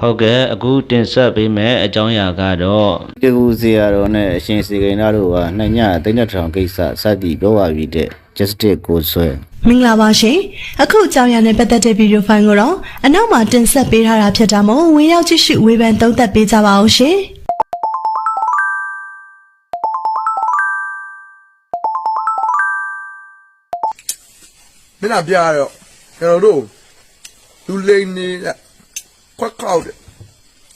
ဟုတ်ကဲ့အခုတင်ဆက်ပေးမယ့်အကြောင်းအရာကတော့တေကူစီယာတော်နဲ့အရှင်စီကိန်းသားတို့ကနှစ်ညအသိန်းထောင်ကိစ္စစသည်ပြောပါပြီတဲ့ justice ကိုဆွဲမင်္ဂလာပါရှင်အခုအကြောင်းအရာနဲ့ပတ်သက်တဲ့ဗီဒီယိုဖိုင်ကိုတော့အနောက်မှာတင်ဆက်ပေးထားတာဖြစ်တာမို့ဝင်ရောက်ကြည့်ရှုဝေဖန်သုံးသပ်ပေးကြပါအောင်ရှင်မင်းကပြရတော့ကျွန်တော်တို့လူလိန်နေတဲ့ ခွက်ခောက်တယ်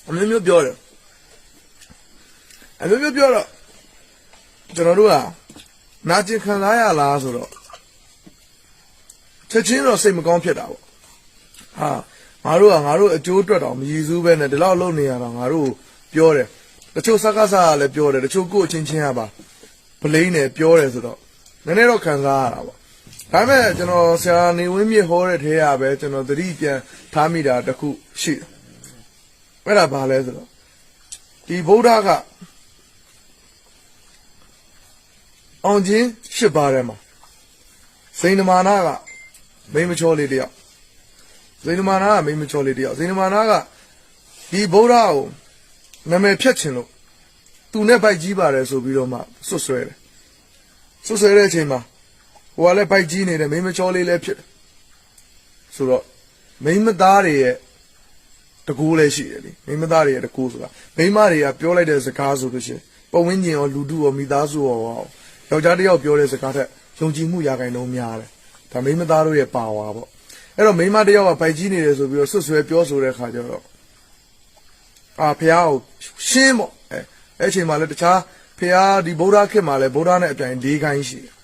အမျိုးမျိုးပြောတယ်အမျိုးမျိုးပြောတော့ကျွန်တော်တို့ကနာကျင်ခံစားရလားဆိုတော့ချက်ချင်းတော့စိတ်မကောင်းဖြစ်တာပေါ့ဟာငါတို့ကငါတို့အကျိုးအတွက်တော့မရည်စူးပဲနဲ့ဒီလောက်လုပ်နေရတော့ငါတို့ပြောတယ်တချို့စကားစားကလည်းပြောတယ်တချို့ကိုယ်အချင်းချင်းကပါဗလိန်းနဲ့ပြောတယ်ဆိုတော့နည်းနည်းတော့ခံစားရတာပေါ့ဒါပေမဲ့ကျွန်တော်ဆရာနေဝင်းမြင့်ဟောတဲ့ထဲရပဲကျွန်တော်သတိပြန်ထားမိတာတစ်ခုရှိတယ်။ အဲ့ဒါဘာလဲဆိုတော့ဒီဗုဒ္ဓကအောင်ချင်းရှစ်ပါးထဲမှာစိန်နမာနာကမိန်းမချောလေးတယောက်စိန်နမာနာကမိန်းမချောလေးတယောက်စိန်နမာနာကဒီဗုဒ္ဓကိုနာမည်ဖြတ်ချင်လို့သူနဲ့ဗိုက်ကြီးပါတယ်ဆိုပြီးတော့မှဆွတ်ဆွဲတယ်ဆွတ်ဆွဲတဲ့အချိန်မှာဟိုကလည်းဘိုက်ကြီးနေတယ်မိန်းမချောလေးလည်းဖြစ်တယ်ဆိုတော့မိန်းမသားတွေရဲ့ တကူလည်းရှိတယ်လေမိန်းမသားတွေရဲ့တကူဆိုတာမိန်းမတွေကပြောလိုက်တဲ့စကားဆိုလို့ရှိရင်ပုံဝင်းကျင်ရောလူတုရောမိသားစုရောယောက်ျားတစ်ယောက်ပြောတဲ့စကားထက်ယုံကြည်မှုရာခိုင်နှုန်းများတယ်ဒါမိန်းမသားတို့ရဲ့ပါဝါပေါ့အဲ့တော့မိန်းမတစ်ယောက်ကဘိုက်ကြီးနေတယ်ဆိုပြီးတော့ဆွတ်ဆွဲပြောဆိုတဲ့ခါကျတော့အာဖះကိုရှင်းပေါ့အဲအဲ့အချိန်မှာလည်းတခြားဖះဒီဗုဒ္ဓခေတ်မှာလည်းဗုဒ္ဓနဲ့အပြိုင်၄ခိုင်းရှိတယ်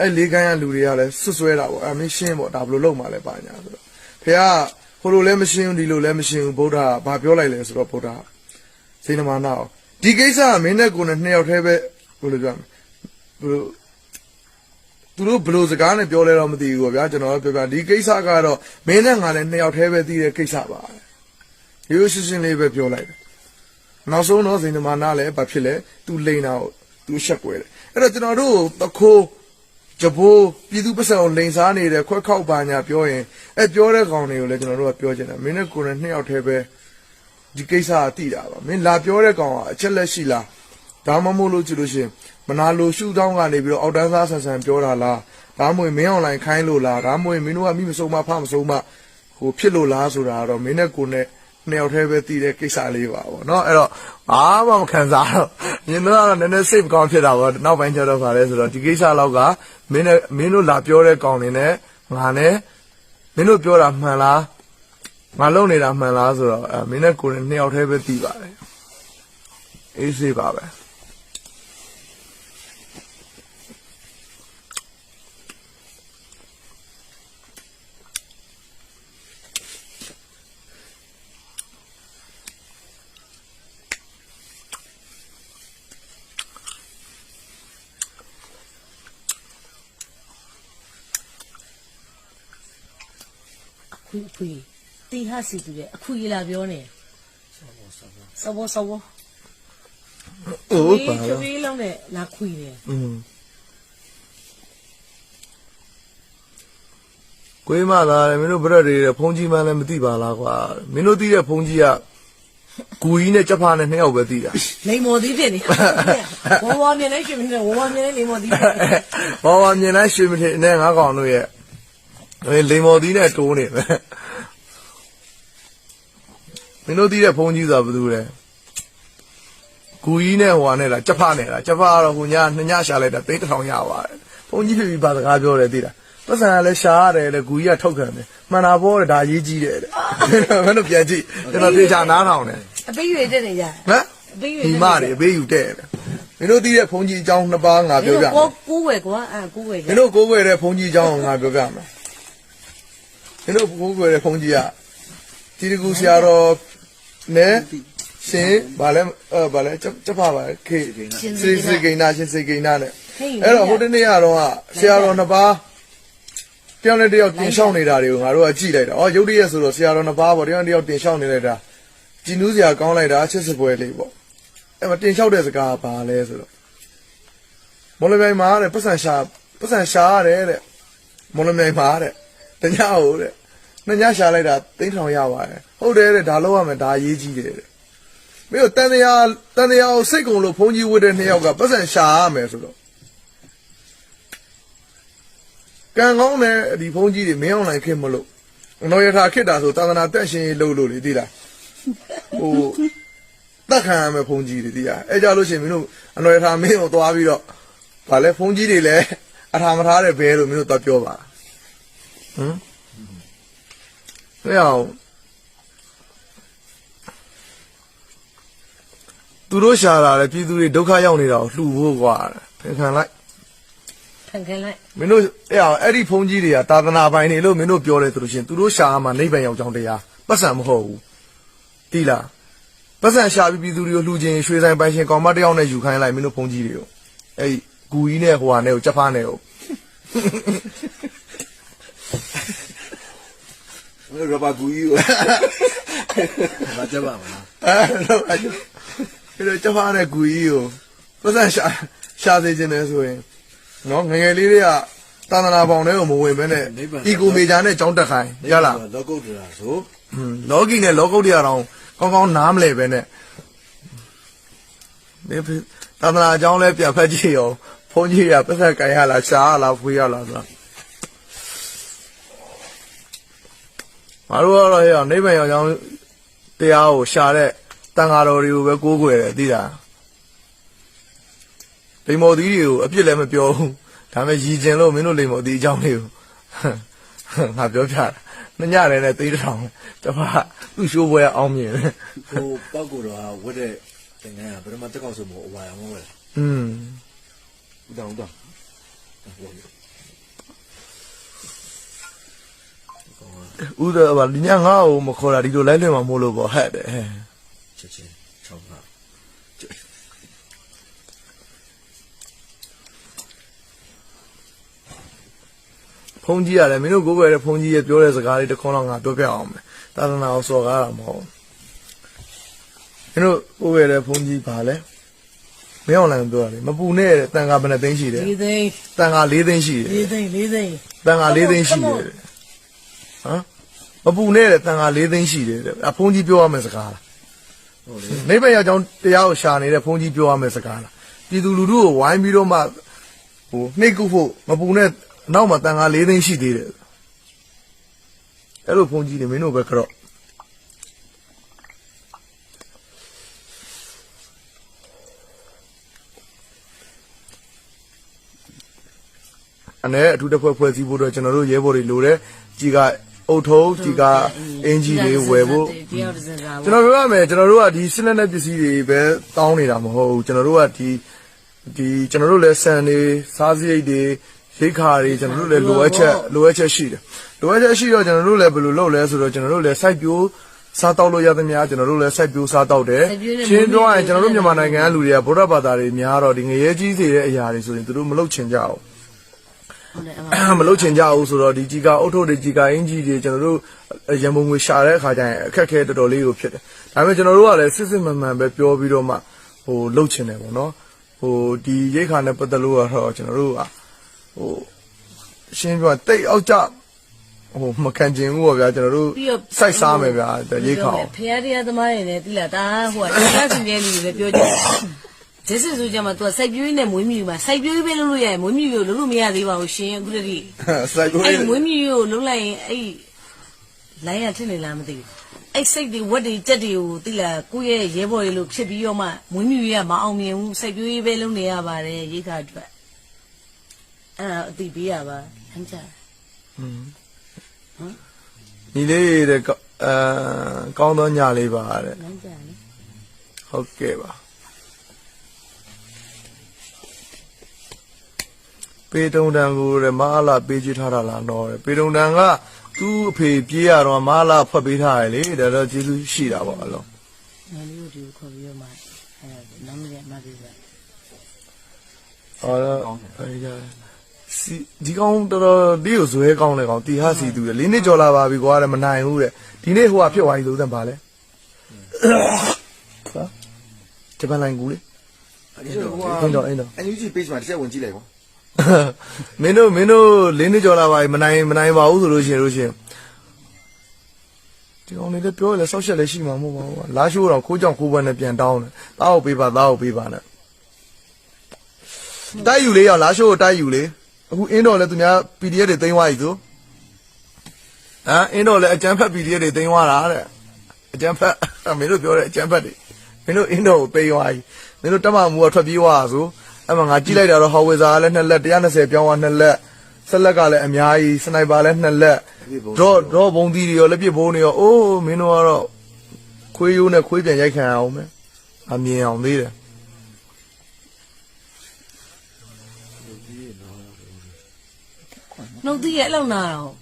အဲ့လေးကိုင်းရလူတွေကလည်းဆွဆွဲတာပေါ့အမင်းရှင်းပေါ့ဒါဘယ်လိုလုပ်မှလဲပါညာဆိုတော့ဖေက ဟိုလိုလည်းမရှင်းဘူးဒီလိုလည်းမရှင်းဘူးဗုဒ္ဓကဘာပြောလိုက်လဲဆိုတော့ဗုဒ္ဓကစိတ်နမနာအောင်ဒီကိစ္စကမင်းနဲ့ကိုယ်နဲ့နှစ်ယောက်တည်းပဲဘယ်လိုပြောမလဲဘယ်လိုသူတို့ဘယ်လိုစကားနဲ့ပြောလဲတော့မသိဘူးပေါ့ဗျာကျွန်တော်ပြောပြဒီကိစ္စကတော့မင်းနဲ့ငါနဲ့နှစ်ယောက်တည်းပဲသိတဲ့ကိစ္စပါရိုးရှင်းရှင်းလေးပဲပြောလိုက်တယ်နောက်ဆုံးတော့စိတ်နမနာလည်းဘာဖြစ်လဲသူလိန်တာကိုသူရှက်ွယ်တယ်အဲ့တော့ကျွန်တော်တို့တခိုး ကြဘိုးပြည်သူပတ်စံကိုလိန်စားနေတဲ့ခွက်ခောက်ပါညာပြောရင်အဲပြောတဲ့ကောင်တွေကိုလည်းကျွန်တော်တို့ကပြောချင်တယ်မင်းနဲ့ကိုယ်နဲ့နှစ်ယောက်တည်းပဲဒီကိစ္စကတိတာပါမင်းလာပြောတဲ့ကောင်ကအချက်လက်ရှိလားဒါမှမဟုတ်လို့ကြည့်လို့ရှိရင်မနာလိုရှုထောင်းကနေပြီးတော့အောက်တန်းစားဆန်ဆန်ပြောတာလားဒါမှမဟုတ်မင်းအွန်လိုင်းခိုင်းလို့လားဒါမှမဟုတ်မင်းတို့ကမိမစုံမဖမစုံမဟိုဖြစ်လို့လားဆိုတာကတော့မင်းနဲ့ကိုယ်နဲ့ နှစ်ယောက်တည်းပဲတည်တဲ့ကိစ္စလေးပါပေါ့နော်အဲ့တော့ဘာမှမခံစားတော့မြင်တော့နည်းနည်းစိတ်မကောင်းဖြစ်တာပေါ့နောက်ပိုင်းကျတော့ဗာလဲဆိုတော့ဒီကိစ္စလောက်ကမင်းနဲ့မင်းတို့လာပြောတဲ့ကောင်တွေနဲ့ငါနဲ့မင်းတို့ပြောတာမှန်လားငါလုံနေတာမှန်လားဆိုတော့အဲမင်းနဲ့ကိုယ်နဲ့နှစ်ယောက်တည်းပဲတည်ပါတယ်အေးစေးပါပဲ ခွေးခွေးတင်ဟာစီတူရဲ့အခွေးလာပြောနေဆောဘောဆောဘောအိုးပါချွေးလုံးနဲ့လာခွေးတယ်อืมကိုင်းမလာတယ်မင်းတို့ဘရက်တွေတဲ့ဖုန်ကြီးမှန်းလည်းမသိပါလားကွာမင်းတို့သိတဲ့ဖုန်ကြီးကဂူကြီးနဲ့ကြက်ဖားနဲ့နှစ်ယောက်ပဲသိတာလိန်မော်သီးဖြစ်နေဝဝမြင်နေရှင်နေဝဝမြင်နေလိန်မော်သီးဖြစ်နေဘောပါမြင်လိုက်ရွှေမထင်နဲ့ငါးကောင်တို့ရဲ့အဲ လိန်မော်သီးနဲ့တိုးနေပဲမင်းတို့သိတဲ့ဖုန်ကြီးဆိုတာဘာလို့လဲဂူကြီးနဲ့ဟိုဟာနဲ့လားကြက်ဖားနဲ့လားကြက်ဖားကတော့ဟိုညနှစ်ညရှာလိုက်တာသိန်းတစ်ထောင်ရပါတယ်ဖုန်ကြီးဖြစ်ပြီးပါစကားပြောတယ်သိလားပတ်စံကလည်းရှာရတယ်လေဂူကြီးကထုတ်ခံတယ်မှန်တာပေါ့တဲ့ဒါရေးကြီးတယ်တဲ့မင်းတို့ပြန်ကြည့်ကျွန်တော်ပြေချာနားထောင်တယ်အပေးရွေတက်နေကြဟမ်အပေးရွေဒီမတွေအပေးယူတဲ့တယ်မင်းတို့သိတဲ့ဖုန်ကြီးအကြောင်းနှစ်ပါးငါပြောပြမယ်ကိုကိုဝယ်ကွာအာကိုဝယ်မင်းတို့ကိုးကွယ်တဲ့ဘုန်းကြီးအကြောင်းကိုငါပြောပြမယ် မင်းတို့ကိုးကွယ်တဲ့ဘုန်းကြီးကတီတကူဆရာတော်နဲ့ရှင်ဗာလဲအဲဗာလဲချက်ချက်ပါပါခေစေစေကိနာရှင်စေကိနာနဲ့အဲ့တော့ဟိုတနေ့ကတော့ဆရာတော်နှစ်ပါးတယောက်နဲ့တယောက်တင်ရှောင်းနေတာတွေကိုငါတို့ကကြည့်လိုက်တာ။အော်ရုပ်တရက်ဆိုတော့ဆရာတော်နှစ်ပါးပေါ့တယောက်နဲ့တယောက်တင်ရှောင်းနေလိုက်တာကြည်နူးစရာကောင်းလိုက်တာချစ်စပွဲလေးပေါ့အဲ့မှာတင်လျှောက်တဲ့စကားကဘာလဲဆိုတော့မော်လမြိုင်မှာတဲ့ပတ်စံရှာပတ်စံရှာရတယ်တဲ့မော်လမြိုင်မှာတဲ့ တညဟုတ်တဲ့နှစ်ညရှာလိုက်တာသိန်းထောင်ရပါတယ်ဟုတ်တယ်တဲ့ဒါလောက်ရမယ်ဒါအရေးကြီးတယ်တဲ့မင်းတို့တန်တရားတန်တရားကိုစိတ်ကုန်လို့ဖုန်းကြီးဝတ်တဲ့နှစ်ယောက်ကပတ်စံရှာရမယ်ဆိုတော့ကံကောင်းတဲ့ဒီဖုန်းကြီးတွေမင်းအောင်လိုက်ခင်မလို့နော်ရထားခစ်တာဆိုသာသနာတက်ရှင်ရေးလုပ်လို့လေသိလားဟိုတက်ခံရမယ်ဖုန်းကြီးတွေတရားအဲကြလို့ရှိရင်မင်းတို့အနော်ရထားမင်းကိုသွားပြီးတော့ဗာလဲဖုန်းကြီးတွေလည်းအထာမထားတဲ့ဘဲလို့မင်းတို့တော့ပြောပါ ဟမ်ဘယ်အောင်သူတို့ရှာလာတယ်ပြည်သူတွေဒုက္ခရောက်နေတာကိုလှူဖို့ကွာဖင်ခံလိုက်ခံခံလိုက်မင်းတို့အဲ့အောင်အဲ့ဒီဖုန်းကြီးတွေကသာသနာပိုင်တွေလို့မင်းတို့ပြောတယ်ဆိုလို့ရှိရင်သူတို့ရှာမှာနိဗ္ဗာန်ရောက်ကြောင်းတရားပတ်စံမဟုတ်ဘူးတိလားပတ်စံရှာပြီးပြည်သူတွေကိုလှူခြင်းရွှေဆိုင်ပိုင်ရှင်ကောင်မတစ်ယောက်နဲ့ယူခိုင်းလိုက်မင်းတို့ဖုန်းကြီးတွေကိုအဲ့ဒီဂူကြီးနဲ့ဟိုဟာနဲ့ကိုချက်ဖားနဲ့ကို ရဘာကူကြီးကိုမကြပါမလားအဲ့တော့အဲ့ဒီချက်ဖားနဲ့ဂူကြီးကိုပတ်စံရှာရှာစေခြင်းနဲ့ဆိုရင်နော်ငယ်ငယ်လေးတွေကသာသနာပေါင်တွေကိုမဝင်ဘဲနဲ့အီကိုမေဂျာနဲ့ကြောင်းတက်ခိုင်းရလားလောကုတ်တရာဆိုဟွန်းလောကီနဲ့လောကုတ်တရားတော်ကောင်းကောင်းနားမလဲပဲနဲ့ဒီသာသနာအကြောင်းလဲပြန်ဖက်ကြည့်ရောဘုန်းကြီးကပတ်သက်ကြရလားရှားရလားဖွေးရလားဆိုတာ မတို့ကတော့ဟဲ့နိဗ္ဗာန်ရောက်ကြောင်းတရားကိုရှာတဲ့တန်ဃာတော်တွေကိုပဲကိုးကွယ်တယ်သိလားလိမ္မော်သီးတွေကိုအပြစ်လည်းမပြောဘူးဒါပေမဲ့ရည်ကျင်လို့မင်းတို့လိမ္မော်သီးအကြောင်းလေးကိုငါပြောပြတာနှစ်ညလည်းနဲ့သေးတစ်ထောင်တပါသူ့ရှိုးပွဲအောင်မြင်တယ်ဟိုပောက်ကိုတော့ဝတ်တဲ့တင်ငန်းကဘယ်တော့မှတက်ကောက်ဆိုမအဝါရမဟုတ်လားอืมဦးတောင်ဦးတောင် ဥဒဘာဒီညငါ့ကိုမခေါ်တာဒီလိုလိုက်လွင်မှာမို့လို့ပေါ့ဟဲ့တယ်ဟဲ့ချက်ချင်းချောင်းကဖုန်းကြီးရတယ်မင်းတို့ကိုယ်ပဲတဲ့ဖုန်းကြီးရဲ့ပြောတဲ့စကားလေးတစ်ခေါက်တော့ငါပြောပြအောင်မယ်သာသနာကိုစော်ကားတာမဟုတ်ဘူးမင်းတို့ကိုယ်ပဲတဲ့ဖုန်းကြီးပါလဲမင်းအောင်လိုက်ပြောတာလေမပူနဲ့တဲ့တန်ခါဘယ်နှသိန်းရှိတယ်လေးသိန်းတန်ခါ၄သိန်းရှိတယ်လေးသိန်းလေးသိန်းတန်ခါ၄သိန်းရှိတယ်တဲ့ ဟမ်မပူနဲ့တဲ့တန်ခါ၄သိန်းရှိတယ်တဲ့အဖုန်းကြီးပြောရမယ်စကားလားဟုတ်လေနိဗ္ဗာန်ရောက်ကြောင်းတရားကိုရှာနေတဲ့ဘုန်းကြီးပြောရမယ့်စကားလားပြည်သူလူထုကိုဝိုင်းပြီးတော့မှဟိုနှိတ်ကုဖို့မပူနဲ့နောက်မှတန်ခါ၄သိန်းရှိသေးတယ်အဲ့လိုဘုန်းကြီးတွေမင်းတို့ပဲကြော့အနေအထူးတစ်ဖွဲ့ဖွဲ့စည်းဖို့တော့ကျွန်တော်တို့ရဲဘော်တွေလိုတယ်ကြီးက အုတ်ထုံးကြီးကအင်ဂျီတွေဝယ်ဖို့တယောက်တစ်စကားကျွန်တော်တို့ကမယ်ကျွန်တော်တို့ကဒီစစ်လက်နက်ပစ္စည်းတွေပဲတောင်းနေတာမဟုတ်ဘူးကျွန်တော်တို့ကဒီဒီကျွန်တော်တို့လည်းဆန်တွေစားစရိတ်တွေရိတ်ခါတွေကျွန်တော်တို့လည်းလိုအပ်ချက်လိုအပ်ချက်ရှိတယ်လိုအပ်ချက်ရှိတော့ကျွန်တော်တို့လည်းဘယ်လိုလုပ်လဲဆိုတော့ကျွန်တော်တို့လည်းစိုက်ပျိုးစားတောက်လို့ရသမျှကျွန်တော်တို့လည်းစိုက်ပျိုးစားတောက်တယ်ရှင်းပြောရရင်ကျွန်တော်တို့မြန်မာနိုင်ငံကလူတွေကဗုဒ္ဓဘာသာတွေများတော့ဒီငရဲကြီးစေတဲ့အရာတွေဆိုရင်သူတို့မလုပ်ချင်ကြဘူးဟုတ်တယ်အ မမလုပ်ချင်ကြဘူးဆိုတော့ဒီကြီးကအုတ်ထုတ်တွေကြီးကအင်ကြီးတွေကျွန်တော်တို့ရံပုံငွေရှာတဲ့အခါကျရင်အခက်အခဲတော်တော်လေးကိုဖြစ်တယ်။ဒါပေမဲ့ကျွန်တော်တို့ကလည်းစစ်စစ်မှန်မှန်ပဲပြောပြီးတော့မှဟိုလုပ်ချင်တယ်ပေါ့နော်။ဟိုဒီရိတ်ခါနဲ့ပတ်သက်လို့ကတော့ကျွန်တော်တို့ကဟိုရှင်းပြတိတ်အောက်ကြဟိုမခံကျင်ဘူးပေါ့ဗျာကျွန်တော်တို့ပြီးတော့စိုက်စားမယ်ဗျာရိတ်ခါအောင်ဖရားတရားသမားတွေလည်းတိလာတာဟိုကတရားစီတဲ့လူတွေပဲပြောကြတယ် ဒီစစ်ဆိုကြမှာ तू စိုက်ပြွေးနဲ့မွေးမြူမှာစိုက်ပြွေးပဲလုပ်လို့ရတယ်မွေးမြူကိုလုပ်လို့မရသေးပါဘူးရှင်အခုတည်းစိုက်ကိုအဲ့မွေးမြူကိုလုံးလိုက်ရင်အဲ့လိုင်းရထင်နေလားမသိဘူးအဲ့စိတ်တွေဝက်တွေကြက်တွေကိုတိလာကိုယ့်ရဲ့ရဲဘော်တွေလို့ဖြစ်ပြီးတော့မှမွေးမြူရမအောင်မြင်ဘူးစိုက်ပြွေးပဲလုပ်နေရပါတယ်ရိတ်ခါအတွက်အဲ့ဒါအတိပေးရပါဟမ်းကြညီလေးတဲ့ကောအဲကောင်းသောညလေးပါတဲ့ဟမ်းကြလေဟုတ်ကဲ့ပါ ပေတုံတန်ကိုတဲ့မအားလာပေးကြည့်ထားတာလားတော့တဲ့ပေတုံတန်ကသူ့အဖေပြေးရတော့မအားလာဖွက်ပေးထားရလေဒါတော့ကျေးဇူးရှိတာပေါ့အလုံးငါလေးတို့ဒီကိုခေါ်ပြီးတော့မှအဲ့နမ်းမရမှပြီးပါဟောတော့အဲဒီကြစီဒီကောင်တော်တော်ဒီကိုဇွဲကောင်းလေကောင်တီဟာစီသူလေလေးနှစ်ကျော်လာပါပြီကွာတဲ့မနိုင်ဘူးတဲ့ဒီနေ့ဟိုကဖြစ်သွားပြီဆိုတဲ့ဗာလဲဟာဂျပန်လိုင်းကူလေအဲ့တော့အင်းတော့အင်းတော့အန်ယူဂျီ page မှာတစ်ချက်ဝင်ကြည့်လိုက်ကွာ မင်းတို့မင်းတို့လင်းနေကြော်လာပါမနိုင်မနိုင်ပါဘူးဆိုလို့ရှိရင်လို့ရှိရင်ဒီကောင်လေးလည်းပြောရလဲဆောက်ရှက်လည်းရှိမှာမဟုတ်ပါဘူးလာရှိုးတော့ခိုးကြောင်ခိုးပွဲနဲ့ပြန်တောင်းတယ်တားကိုပေးပါတားကိုပေးပါနဲ့တိုက်ယူလေးရောက်လာရှိုးကိုတိုက်ယူလေးအခုအင်းတော့လည်းသူများ PDF တွေသိမ်းသွားပြီဆိုဟမ်အင်းတော့လည်းအကျန်းဖက် PDF တွေသိမ်းသွားတာတဲ့အကျန်းဖက်မင်းတို့ပြောတဲ့အကျန်းဖက်တွေမင်းတို့အင်းတော့ကိုသိမ်းသွားပြီမင်းတို့တက်မမူကထွက်ပြေးသွားတာဆို အဲ့မှာငါကြည့်လိုက်တာတော့ဟော်ဝေဇာကလည်းနှစ်လက်120ပြောင်းသွားနှစ်လက်ဆက်လက်ကလည်းအများကြီးစနိုက်ပါလည်းနှစ်လက်တော့တော့ဘုံသီးတွေရောလက်ပစ်ဘုံတွေရောအိုးမင်းတို့ကတော့ခွေးရိုးနဲ့ခွေးပြန်ရိုက်ခံအောင်မယ်အမြင်အောင်သေးတယ်နှုတ်သီးရဲ့အလောက်နာတော့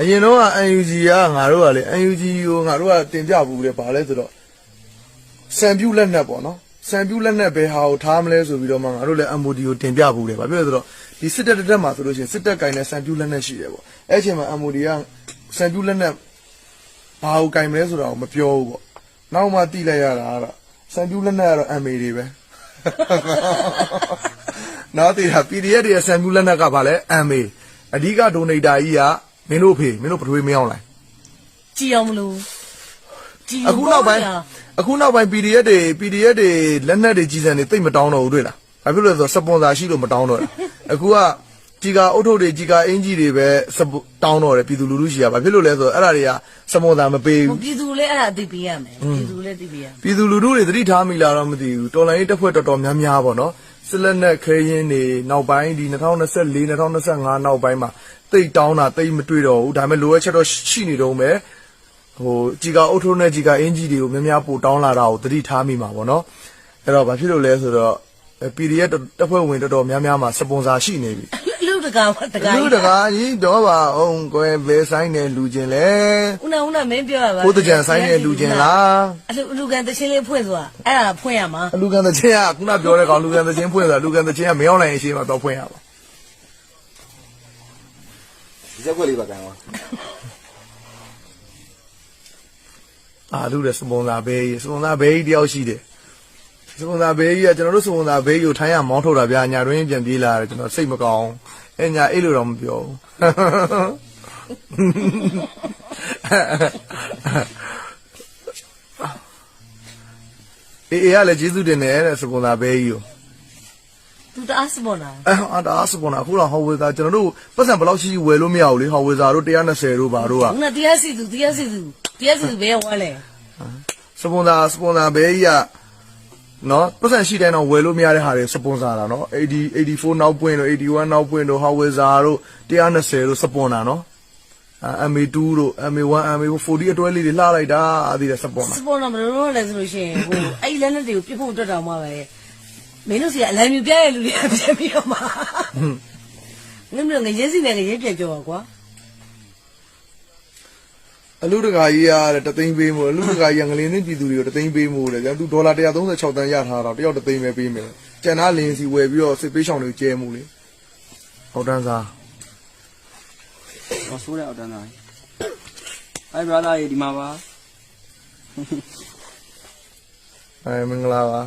အရင်တော့က UNG ကငါတို့ကလေ UNG ကိုငါတို့ကတင်ပြဘူးလေဗာလဲဆိုတော့စံပြူလက်နဲ့ပေါ့နော် စံပြူလက်နဲ့ဘယ်ဟာကိုထားမလဲဆိုပြီးတော့မှငါတို့လည်း MOD ကိုတင်ပြဘူးလေဗာပြောရဆိုတော့ဒီစစ်တပ်တက်မှာဆိုလို့ရှိရင်စစ်တပ်ကင်တဲ့စံပြူလက်နဲ့ရှိတယ်ပေါ့အဲ့အချိန်မှာ MOD ကစံပြူလက်နဲ့ဘာကိုကင်မလဲဆိုတာကိုမပြောဘူးပေါ့နောက်မှတိလိုက်ရတာကတော့စံပြူလက်နဲ့ကတော့ MA တွေပဲနောက်တည်တာ PDF တွေရဲ့စံပြူလက်နက်ကဗာလဲ MA အဓိက donator ကြီးကမင်းတို့ဖေမင်းတို့ပထွေးမင်းအောင်လိုက်ကြည်အောင်မလို့ကြည် အခုနောက်ပိုင်းအခုနောက်ပိုင်း PDF တွေ PDF တွေလက်နက်တွေကြီးစံတွေတိတ်မတောင်းတော့ဘူးတွေ့လားဘာဖြစ်လို့လဲဆိုတော့စပွန်ဆာရှိလို့မတောင်းတော့တာအခုကကြီးကာအုတ်ထုတ်တွေကြီးကာအင်ဂျီတွေပဲစပွတောင်းတော့တယ်ပြည်သူလူထုရှိရဘာဖြစ်လို့လဲဆိုတော့အဲ့ဒါတွေကစပွန်ဆာမပေးဘူးပြည်သူလည်းအဲ့ဒါသိပေးရမယ်ပြည်သူလည်းသိပေးရမယ်ပြည်သူလူထုတွေသတိထားမိလားတော့မသိဘူးတော်လိုင်းရေးတစ်ဖွဲ့တော်တော်များများပေါ့နော်စစ်လက်နက်ခဲရင်တွေနောက်ပိုင်းဒီ2024 2025နောက်ပိုင်းမှာတိတ်တောင်းတာတိတ်မတွေ့တော့ဘူးဒါပေမဲ့လိုအပ်ချက်တော့ရှိနေတော့မယ် ဟိုជីကာအုတ်ထုံးနဲ့ជីကာအင်ဂျီတွေကိုများများပို့တောင်းလာတာကိုသတိထားမိမှာပေါ့နော်အဲ့တော့ဘာဖြစ်လို့လဲဆိုတော့ PDF တစ်ဖွဲ့ဝင်တော်တော်များများမှာစပွန်ဆာရှိနေပြီအလူတကာတကာလူတကာကြီးတော့ပါအောင်ကွယ်ဘယ်ဆိုင်နဲ့လူချင်းလဲဦးနာဦးနာမင်းပြောရပါကိုတကြံဆိုင်နဲ့လူချင်းလားအလူအလူကန်တချင်းလေးဖွင့်ဆိုတာအဲ့ဒါဖွင့်ရမှာအလူကန်သချင်းကခုနပြောတဲ့ကောင်လူကန်သချင်းဖွင့်တာလူကန်သချင်းကမရောက်နိုင်ရင်ရှေ့မှာတော့ဖွင့်ရပါဒီချက်ခွက်လေးပါကန်ကွာ အာလူတဲ့စပွန်ဆာဘေးကြီးစပွန်ဆာဘေးကြီးတယောက်ရှိတယ်စပွန်ဆာဘေးကြီးကကျွန်တော်တို့စပွန်ဆာဘေးကြီးကိုထိုင်းရမောင်းထုတ်တာဗျာညာတွင်းပြန်ပြေးလာတယ်ကျွန်တော်စိတ်မကောင်းအဲညာအဲ့လိုတော့မပြောဘူးအေးအေးကလည်းကျေးဇူးတင်တယ်တဲ့စပွန်ဆာဘေးကြီးကိုသူတအားစပေါ်လာအဲအာဒါစပွန်ဆာအခုတော့ဟော်ဝေသာကျွန်တော်တို့ပတ်စံဘယ်လောက်ရှိရှိဝယ်လို့မရဘူးလေဟော်ဝေသာတို့120တို့ပါတို့ကဦးနာတရားစီသူတရားစီသူ တရားစီသူဘယ်ဝါလဲစပွန်ဆာစပွန်ဆာဘေးကြီးကနော်ပတ်စံရှိတိုင်းတော့ဝယ်လို့မရတဲ့ဟာတွေစပွန်ဆာတာနော်80 84နောက်ပွင့်တို့81နောက်ပွင့်တို့ဟော်ဝေဇာတို့120တို့စပွန်တာနော်အာ MA2 တို့ MA1 MA40 အတွဲလေးတွေလှလိုက်တာအသေးတယ်စပွန်တာစပေါ်တော့မလို့လို့လဲဆိုလို့ရှိရင်ဟိုအဲ့လက်နဲ့တွေကိုပြစ်ဖို့အတွက်တောင်မှပဲမင်းတို့စီကအလံမြူပြရဲ့လူတွေကပြန်ပြီးတော့မှနင်တို့ငရဲစီနဲ့ငရဲပြကြောပါကွာ အလူတကာကြီးရတဲ့တသိန်းပေးမို့အလူတကာကြီးကငလင်းသိပြည်သူတွေကိုတသိန်းပေးမို့လေကျန်သူဒေါ်လာ136တန်းရထားတာတယောက်တသိန်းပဲပေးမယ်ကျန်တာလင်းစီဝယ်ပြီးတော့စစ်ပေးဆောင်တွေကိုကျဲမှုလေဟုတ်တန်းစားဟောဆိုးတဲ့အော်တန်းသားအဲ brother ရေဒီမှာပါအဲမင်္ဂလာပါ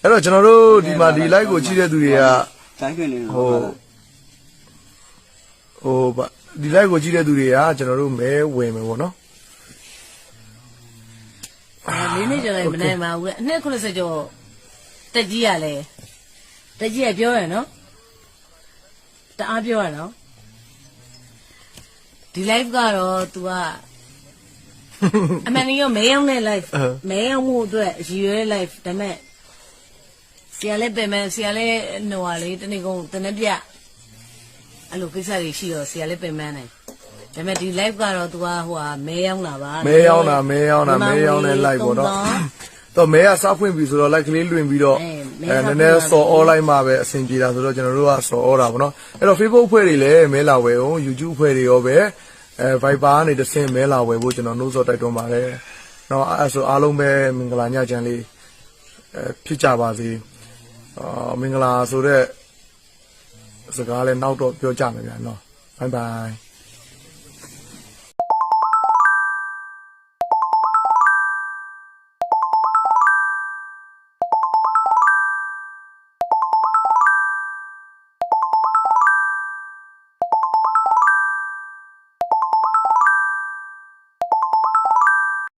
အဲ့တော့ကျွန်တော်တို့ဒီမှာဒီ live ကိုကြည့်တဲ့သူတွေကတိုင်းခွင်နေဟို ဟိုဗဒီ live ကိုကြည့်တဲ့သူတွေကကျွန်တော်တို့မဲဝင်မယ်ပေါ့နော်အဲလေးနေ့ကျော်လိုက်မနိုင်ပါဘူးလေအနှစ်90ကျော်တက်ကြီးရလဲတက်ကြီးကပြောရနော်တအားပြောရနော်ဒီ live ကတော့ तू ကအမှန်တကယ်မဲရောက်တဲ့ live မဲရောက်မှုအတွက်ရည်ရွယ်တဲ့ live ဒါပေမဲ့ဆရာလည်းပြင်မယ်ဆရာလည်းဟိုဟာလေတနေ့ကုန်တနေ့ပြ အဲ့လိုကိစ္စတွေရှိတော့ဆရာလည်းပြင်မယ်နိုင်ဒါပေမဲ့ဒီ live ကတော့ तू ကဟိုဟာမဲရောက်လာပါမဲရောက်တာမဲရောက်တာမဲရောက်တဲ့ live ပေါ့နော်တော့မဲကစားဖွင့်ပြီဆိုတော့ like ကလေးလွင်ပြီးတော့အဲနည်းနည်းစော် online မှာပဲအဆင်ပြေတာဆိုတော့ကျွန်တော်တို့ကစော်ဩတာပေါ့နော်အဲ့တော့ Facebook ဖွဲ့တွေလည်းမဲလာဝယ်အောင် YouTube ဖွဲ့တွေရောပဲအဲ Viber ကနေတစ်ဆင့်မဲလာဝယ်ဖို့ကျွန်တော်နှိုးဆော်တိုက်တွန်းပါတယ်နော်အဲ့ဆိုအားလုံးပဲမင်္ဂလာညချမ်းလေးအဲဖြစ်ကြပါစေအာမင်္ဂလာဆိုတော့ စကားလည်းနောက်တော့ပြောကြမယ်ဗျာနော် bye bye